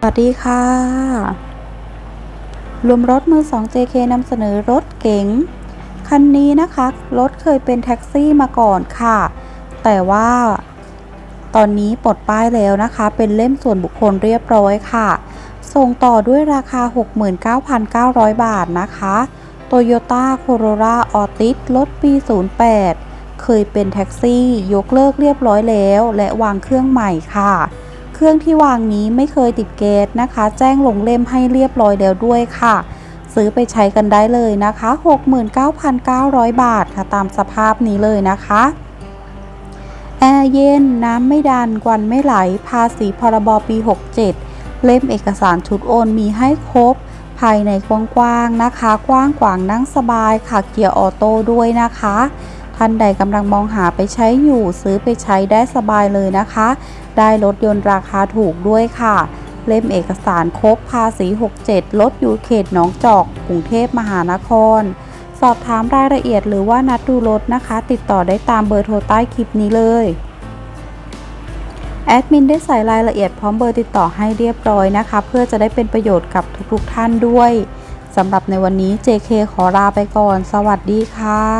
สวัสดีค่ะ รวมรถมือ 2 JK นำเสนอรถเก๋งคันนี้นะคะ รถเคยเป็นแท็กซี่มาก่อนค่ะ แต่ว่าตอนนี้ปลดป้ายแล้วนะคะ เป็นเล่มส่วนบุคคลเรียบร้อยค่ะ ส่งต่อด้วยราคา 69,900 บาทนะคะ Toyota Corolla Altis รถปี 08 เคยเป็นแท็กซี่ ยกเลิกเรียบร้อยแล้ว และวางเครื่องใหม่ค่ะ เครื่องที่วางนี้ไม่เคยติดเกตนะคะ แจ้งลงเล่มให้เรียบร้อยแล้วด้วยค่ะ ซื้อไปใช้กันได้เลยนะคะ 69,900 บาทค่ะตามสภาพนี้เลยนะคะแอร์เย็น น้ำไม่ดันกวันไม่ไหล ภาษีพรบปี 67 เล่มเอกสารชุดโอนมีให้ครบ ภายในกว้างๆนะคะ กว้างขวางนั่งสบายค่ะ เกียร์ออโต้ด้วยนะคะ ท่านใดกำลังมองหาไปใช้อยู่ซื้อไปใช้ได้สบายเลยนะคะ ได้รถยนต์ราคาถูกด้วยค่ะ เล่มเอกสารครบภาษี 67รถอยู่เขตหนองจอกกรุงเทพมหานคร สอบถามรายละเอียดหรือว่านัดดูรถนะคะ ติดต่อได้ตามเบอร์โทรใต้คลิปนี้เลยแอดมินได้ใส่รายละเอียดพร้อมเบอร์ติดต่อให้เรียบร้อยนะคะ เพื่อจะได้เป็นประโยชน์กับทุกๆท่านด้วยสำหรับในวันนี้ JK ขอลาไปก่อน สวัสดีค่ะ